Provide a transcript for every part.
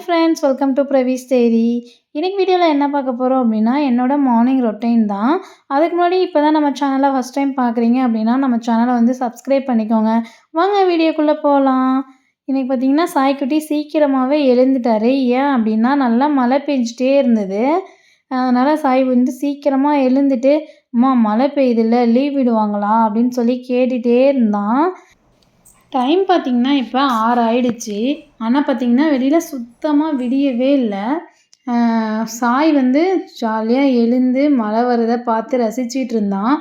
Hi friends welcome to பிரவீஸ் தேரி இன்னைக்கு வீடியோவில் என்ன பார்க்க போகிறோம் அப்படின்னா என்னோட மார்னிங் ரொட்டீன் தான். அதுக்கு முன்னாடி இப்போ தான் நம்ம சேனலை ஃபஸ்ட் டைம் பார்க்குறீங்க அப்படின்னா நம்ம சேனலை வந்து சப்ஸ்கிரைப் பண்ணிக்கோங்க. வாங்க வீடியோக்குள்ளே போகலாம் இன்றைக்கி பார்த்தீங்கன்னா சாய்க்குட்டி சீக்கிரமாகவே எழுந்துட்டாரு. ஏன் அப்படின்னா நல்லா மழை பெஞ்சிட்டே இருந்தது. அதனால் சாய் வந்து சீக்கிரமாக எழுந்துட்டு அம்மா மழை பெய்யுதில்ல லீவ் விடுவாங்களா? அப்படின்னு சொல்லி கேட்டுகிட்டே இருந்தான். டைம் பார்த்திங்கன்னா இப்போ ஆறு ஆயிடுச்சு. ஆனால் பார்த்திங்கன்னா வெளியில் சுத்தமாக விடியவே இல்லை. சாய் வந்து ஜாலியாக எழுந்து மழை வரதை பார்த்து ரசிச்சிட்டு இருந்தான்.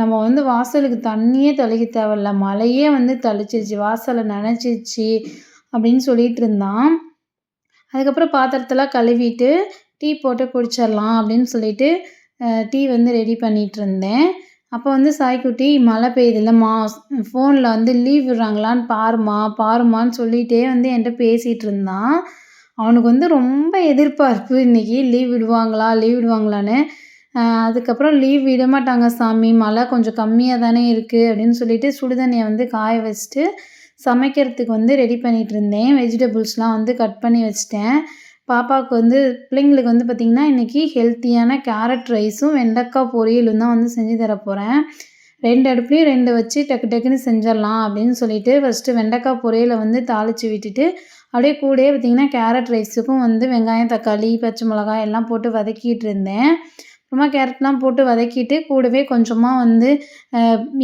நம்ம வந்து வாசலுக்கு தண்ணியே தெளிக்க தேவையில்ல. மழையே வந்து தெளிச்சிருச்சு. வாசலை நனைச்சிருச்சு அப்படின்னு சொல்லிட்டு இருந்தான். அதுக்கப்புறம் பாத்திரத்தெல்லாம் கழுவிட்டு டீ போட்டு குடிச்சிடலாம் அப்படின்னு சொல்லிட்டு டீ வந்து ரெடி பண்ணிகிட்டு இருந்தேன். அப்போ வந்து சாய்க்குட்டி மழை பெய்யுதுல்லம்மா ஃபோனில் வந்து லீவ் விடுறாங்களான்னு பாருமா பாருமான்னு சொல்லிகிட்டே வந்து என்கிட்ட பேசிகிட்டு இருந்தான். அவனுக்கு வந்து ரொம்ப எதிர்பார்ப்பு இன்றைக்கி லீவ் விடுவாங்களா லீவ் விடுவாங்களான்னு. அதுக்கப்புறம் லீவ் விட மாட்டாங்க சாமி மழை கொஞ்சம் கம்மியாக தானே இருக்குது அப்படின்னு சொல்லிட்டு சுடுதண்ணியை வந்து காய வச்சுட்டு சமைக்கிறதுக்கு வந்து ரெடி பண்ணிகிட்டு இருந்தேன். வெஜிடபிள்ஸ்லாம் வந்து கட் பண்ணி வச்சிட்டேன். பாப்பாவுக்கு வந்து பிள்ளைங்களுக்கு வந்து பார்த்திங்கன்னா இன்றைக்கி ஹெல்த்தியான கேரட் ரைஸும் வெண்டைக்காய் பொரியலும் தான் வந்து செஞ்சு தர போகிறேன் ரெண்டு அடுப்புலையும் ரெண்டு வச்சு டக்கு டக்குன்னு செஞ்சிடலாம் அப்படின்னு சொல்லிட்டு ஃபஸ்ட்டு வெண்டைக்காய் பொரியலை வந்து தாளித்து விட்டுட்டு அப்படியே கூடயே பார்த்திங்கன்னா கேரட் ரைஸுக்கும் வந்து வெங்காயம் தக்காளி பச்சை மிளகாய் எல்லாம் போட்டு வதக்கிட்டு இருந்தேன். அப்புறமா கேரட்லாம் போட்டு வதக்கிட்டு கூடவே கொஞ்சமாக வந்து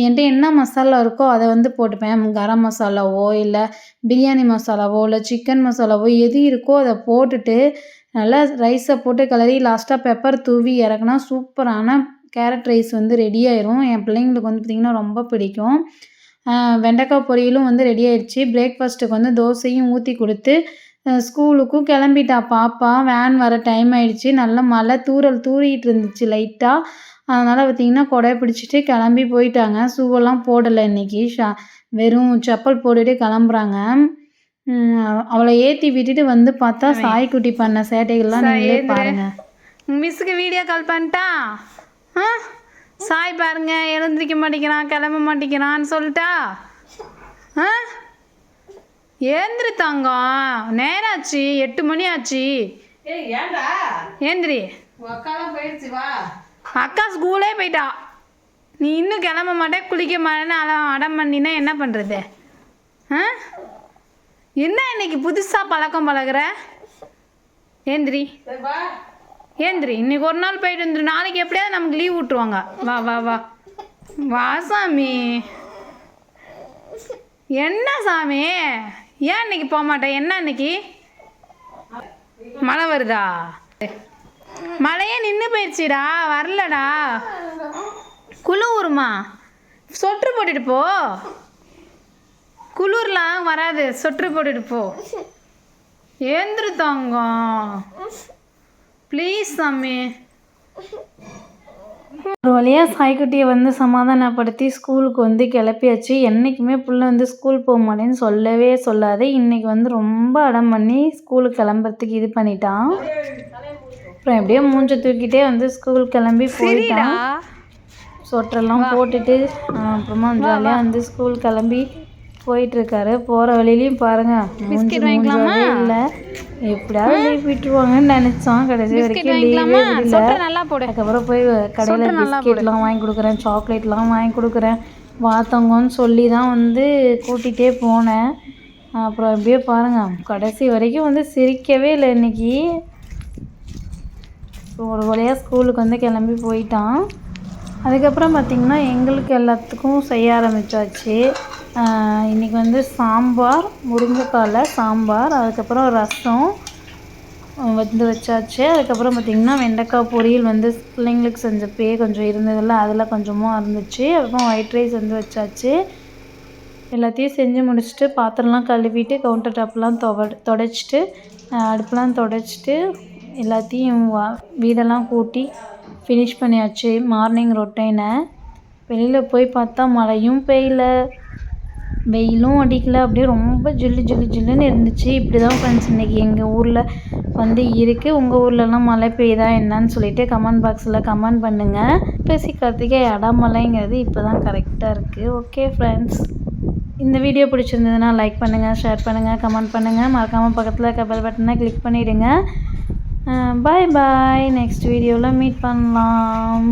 என்கிட்ட என்ன மசாலா இருக்கோ அதை வந்து போட்டுப்பேன். கரம் மசாலாவோ இல்லை பிரியாணி மசாலாவோ இல்லை சிக்கன் மசாலாவோ எது இருக்கோ அதை போட்டுட்டு நல்லா ரைஸை போட்டு கிளறி லாஸ்ட்டாக பெப்பர் தூவி இறக்குனா சூப்பரான கேரட் ரைஸ் வந்து ரெடி ஆயிரும். என் பிள்ளைங்களுக்கு வந்து பார்த்திங்கன்னா ரொம்ப பிடிக்கும். வெண்டைக்காய் பொரியலும் வந்து ரெடி ஆயிடுச்சு. பிரேக்ஃபாஸ்ட்டுக்கு வந்து தோசையும் ஊற்றி கொடுத்து ஸ்கூலுக்கும் கிளம்பிட்டா பாப்பா. வேன் வர டைம் ஆயிடுச்சு. நல்ல மழை தூறல் தூறிட்டு இருந்துச்சு லைட்டாக அதனால் பார்த்திங்கன்னா கொடை பிடிச்சிட்டு கிளம்பி போயிட்டாங்க. ஷூவெல்லாம் போடலை இன்றைக்கி ஷா வெறும் செப்பல் போட்டுட்டு கிளம்புறாங்க. அவளை ஏற்றி விட்டுட்டு வந்து பார்த்தா சாய்க்குட்டி பண்ண சேட்டைகள்லாம் நீங்களே பாருங்க. மிஸ்ஸுக்கு வீடியோ கால் பண்ணிட்டா? ஆ? சாய் பாருங்க. எழுந்திரிக்க மாட்டேங்கிறான் கிளம்ப மாட்டேங்கிறான்னு சொல்லிட்டா? ஆ? ஏந்திரி தங்கம் நேராச்சு எட்டு மணி ஆச்சு ஏந்திரி. அக்கா ஸ்கூலே போயிட்டா. நீ இன்னும் கிளம்ப மாட்டேன் குளிக்க மாட்டேன்னு அடம் அடம் பண்ணினா என்ன பண்ணுறது ஆ? என்ன இன்னைக்கு புதுசாக பழக்கம் பழகுற? ஏந்திரி. ஏந்திரி இன்னைக்கு ஒரு நாள் போயிட்டு வந்துரு. நாளைக்கு எப்படியாவது நமக்கு லீவ் விட்டுருவாங்க. வா வா வா. வா சாமி. என்ன சாமி? ஏன் இன்னைக்கு போக மாட்டேன்? என்ன இன்னைக்கு? மழை வருதா? மழையே நின்று போயிடுச்சுடா வரலடா. குளிருமா சொட்டு போட்டுட்டு போ. குளிர்லாம் வராது சொட்டு போட்டுட்டு போ. ஏந்திரு தங்கம். ப்ளீஸ் சாமி. ஒரு வழியாக சாய்க்குட்டியை வந்து சமாதானப்படுத்தி ஸ்கூலுக்கு வந்து கிளப்பியாச்சு. என்றைக்குமே புள்ள வந்து ஸ்கூல் போக மாட்டேன்னு சொல்லவே சொல்லாது. இன்றைக்கி வந்து ரொம்ப அடம் பண்ணி ஸ்கூலுக்கு கிளம்புறதுக்கு இது பண்ணிட்டான். அப்புறம் எப்படியோ மூஞ்ச தூக்கிட்டே வந்து ஸ்கூல் கிளம்பி போயிட்டான். சொட்டரெல்லாம் போட்டுட்டு அப்புறமா ஜாலியாக வந்து ஸ்கூல் கிளம்பி போயிட்டுருக்காரு. போகிற வழியிலையும் பாருங்கள் பிஸ்கெட் வாங்கிக்கலாமா? இல்லை. எப்படியாவது லீவ் விட்டுருவாங்கன்னு நினச்சோம். கடைசி வரைக்கும் லீவே நல்லா போடு. அதுக்கப்புறம் போய் கடையில் பிஸ்கெட்லாம் வாங்கி கொடுக்குறேன் சாக்லேட்லாம் வாங்கி கொடுக்குறேன். வாத்தவங்கன்னு சொல்லி தான் வந்து கூட்டிகிட்டே போனேன். அப்புறம் எப்படியோ பாருங்கள் கடைசி வரைக்கும் வந்து சிரிக்கவே இல்லை இன்றைக்கி ஒரு வழியாக ஸ்கூலுக்கு வந்து கிளம்பி போயிட்டான். அதுக்கப்புறம் பார்த்திங்கன்னா எங்களுக்கு எல்லாத்துக்கும் செய்ய ஆரம்பித்தாச்சு இன்றைக்கி வந்து சாம்பார் முருங்கைக்கால சாம்பார் அதுக்கப்புறம் ரசம் வந்து வச்சாச்சு. அதுக்கப்புறம் பார்த்திங்கன்னா வெண்டைக்காய் பொரியல் வந்து பிள்ளைங்களுக்கு செஞ்சப்பே கொஞ்சம் இருந்ததில்ல அதில் கொஞ்சமாக இருந்துச்சு அப்புறம் ஒயிட் ரைஸ் வந்து வச்சாச்சு. எல்லாத்தையும் செஞ்சு முடிச்சுட்டு பாத்திரம்லாம் கழுவிட்டு கவுண்டர் டாப்லாம் தொவ தொடச்சிட்டு அடுப்பெலாம் தொடச்சிட்டு எல்லாத்தையும் வா வீடெல்லாம் கூட்டி ஃபினிஷ் பண்ணியாச்சு. மார்னிங் ரொட்டைனை வெளியில் போய் பார்த்தா மழையும் பெய்யல. வெயிலும் அடிக்கல. அப்படியே ரொம்ப ஜில்லு ஜில்லு ஜில்லுன்னு இருந்துச்சு. இப்படி தான் ஃப்ரெண்ட்ஸ் இன்றைக்கி எங்கள் ஊரில் வந்து இருக்குது உங்கள் ஊர்லலாம் மழை பெய்யுதா என்னன்னு சொல்லிட்டு கமெண்ட் பாக்ஸில் கமெண்ட் பண்ணுங்கள் பேசி கார்த்திகை அடமலைங்கிறது இப்போ தான் கரெக்டாக இருக்குது ஓகே ஃப்ரெண்ட்ஸ் இந்த வீடியோ பிடிச்சிருந்ததுன்னா லைக் பண்ணுங்கள் ஷேர் பண்ணுங்கள் கமெண்ட் பண்ணுங்கள் மறக்காமல் பக்கத்தில் இருக்க பெல் பட்டனை கிளிக் பண்ணிவிடுங்க பாய் பாய் நெக்ஸ்ட் வீடியோவில் மீட் பண்ணலாம்.